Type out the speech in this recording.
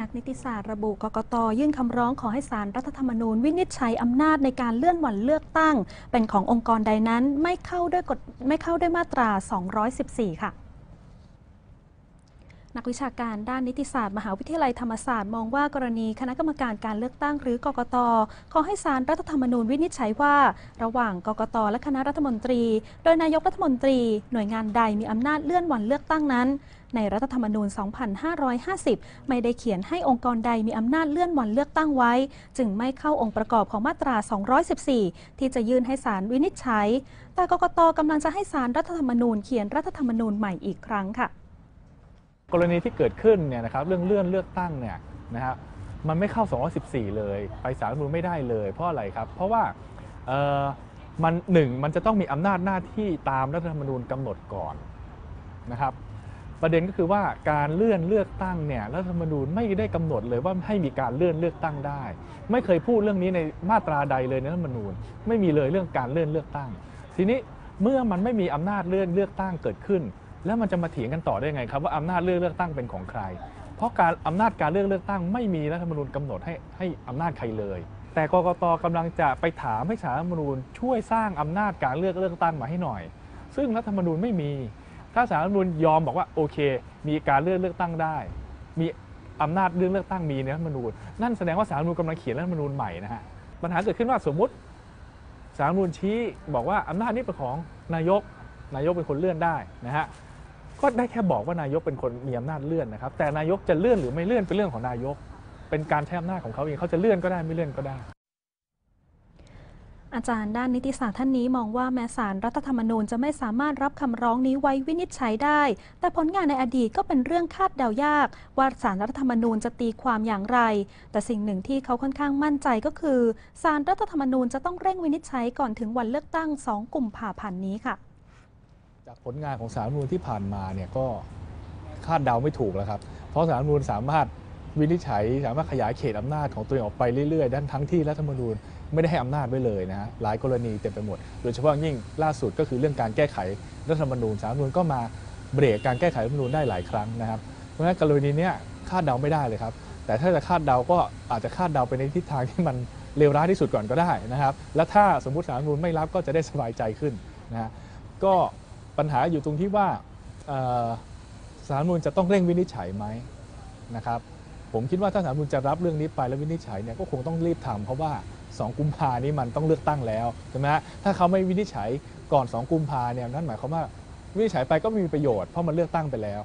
นักนิติศาสตร์ระบุกกตยื่นคำร้องขอให้ศาลรัฐธรรมนูญ วินิจฉัยอำนาจในการเลื่อนวันเลือกตั้ง เป็นขององค์กรใดนั้นไม่เข้าด้วยกฎไม่เข้าด้วยมาตรา 214 ค่ะ นักวิชาการด้านนิติศาสตร์ มหาวิทยาลัยธรรมศาสตร์มองว่ากรณีคณะกรรมการการเลือกตั้งหรือกกตขอให้ศาลรัฐธรรมนูญวินิจฉัยว่า ระหว่างกกตและคณะรัฐมนตรี โดยนายกรัฐมนตรี หน่วยงานใดมีอำนาจเลื่อนวันเลือกตั้งนั้น ในรัฐธรรมนูญ 2550 ไม่ได้เขียนให้องค์กรใดมีอำนาจเลื่อนวันเลือกตั้งไว้ จึงไม่เข้าองค์ประกอบของมาตรา 214 ที่จะยื่นให้ศาลวินิจฉัย แต่กกตกำลังจะให้ศาลรัฐธรรมนูญเขียนรัฐธรรมนูญใหม่อีกครั้งค่ะ กรณีที่เกิดขึ้นเนี่ยนะครับเรื่องเลื่อนเลือกตั้งเนี่ยนะฮะมันไม่เข้า 214 เลยไปสารรัฐมนูญไม่ได้เลย เพราะอะไรครับ เพราะว่าเออมันหนึ่งมันจะต้องมีอำนาจหน้าที่ตามรัฐธรรมนูญกำหนดก่อนนะครับ ประเด็นก็คือว่าการเลื่อนเลือกตั้งเนี่ยรัฐธรรมนูญไม่ได้กำหนดเลยว่าให้มีการเลื่อนเลือกตั้งได้ ไม่เคยพูดเรื่องนี้ในมาตราใดเลยในรัฐธรรมนูญ ไม่มีเลยเรื่องการเลื่อนเลือกตั้ง ทีนี้เมื่อมันไม่มีอำนาจเลื่อนเลือกตั้งเกิดขึ้น แล้วมันจะมาเถียงกันต่อได้ไงครับว่าอำนาจเลือกเลือกตั้งเป็นของใคร เพราะการอำนาจการเลือกเลือกตั้งไม่มีรัฐธรรมนูญกำหนดให้ให้อำนาจใครเลย แต่กกตกำลังจะไปถามให้สารรัฐธรรมนูญช่วยสร้างอำนาจการเลือกเลือกตั้งมาให้หน่อย ซึ่งรัฐธรรมนูญไม่มี ถ้าสารรัฐธรรมนูญยอมบอกว่าโอเค มีการเลือกเลือกตั้งได้ มีอำนาจเรื่องเลือกตั้งมีในรัฐธรรมนูญนั่นแสดงว่าสารรัฐธรรมนูญกำลังเขียนรัฐธรรมนูญใหม่นะฮะปัญหาเกิดขึ้นว่าสมมติสารรัฐธรรมนูญชี้บอกว่าอำนาจนี้เป็นของนายกนายกเป็นคนเลื่อนได้นะฮะ ก็ได้แค่บอกว่านายกเป็นคนมีอำนาจเลื่อนนะครับ แต่นายกจะเลื่อนหรือไม่เลื่อนเป็นเรื่องของนายก เป็นการใช้อำนาจของเขาเองเขาจะเลื่อนก็ได้ไม่เลื่อนก็ได้ อาจารย์ด้านนิติศาสตร์ท่านนี้มองว่าแม้สารรัฐธรรมนูญจะไม่สามารถรับคำร้องนี้ไว้วินิจฉัยได้ แต่ผลงานในอดีตก็เป็นเรื่องคาดเดายาก ว่าสารรัฐธรรมนูญจะตีความอย่างไร แต่สิ่งหนึ่งที่เขาค่อนข้างมั่นใจก็คือสารรัฐธรรมนูญจะต้องเร่งวินิจฉัยก่อนถึงวันเลือกตั้ง 2 กุมภาพันธ์นี้ค่ะ จากผลงานของสารมนูญที่ผ่านมาเนี่ยก็คาดเดาไม่ถูกแล้วครับ เพราะสารมนูญสามารถวินิจฉัยสามารถขยายเขตอำนาจของตัวเองออกไปเรื่อยๆด้านทั้งที่รัฐธรรมนูญไม่ได้ให้อำนาจไว้เลยนะฮะหลายกรณีเต็มไปหมด โดยเฉพาะยิ่งล่าสุดก็คือเรื่องการแก้ไขรัฐธรรมนูญสารมนูญก็มาเบรกการแก้ไขรัฐธรรมนูญได้หลายครั้งนะครับ เพราะฉะนั้นกรณีเนี้ยคาดเดาไม่ได้เลยครับ แต่ถ้าจะคาดเดาก็อาจจะคาดเดาไปในทิศทางที่มันเลวร้ายที่สุดก่อนก็ได้นะครับ และถ้าสมมติสารมนูญไม่รับก็จะได้สบายใจขึ้นนะฮะก็ ปัญหาอยู่ตรงที่ว่าสารมูลจะต้องเร่งวินิจฉัยไหมนะครับผมคิดว่าถ้าสารมูลจะรับเรื่องนี้ไปแล้ววินิจฉัยเนี่ยก็คงต้องรีบทำเพราะว่า 2 กุมภานี้มันต้องเลือกตั้งแล้วใช่ไหมถ้าเขาไม่วินิจฉัยก่อน 2 กุมภาเนี่ยนั่นหมายความว่าวินิจฉัยไปก็ไม่มีประโยชน์เพราะมันเลือกตั้งไปแล้ว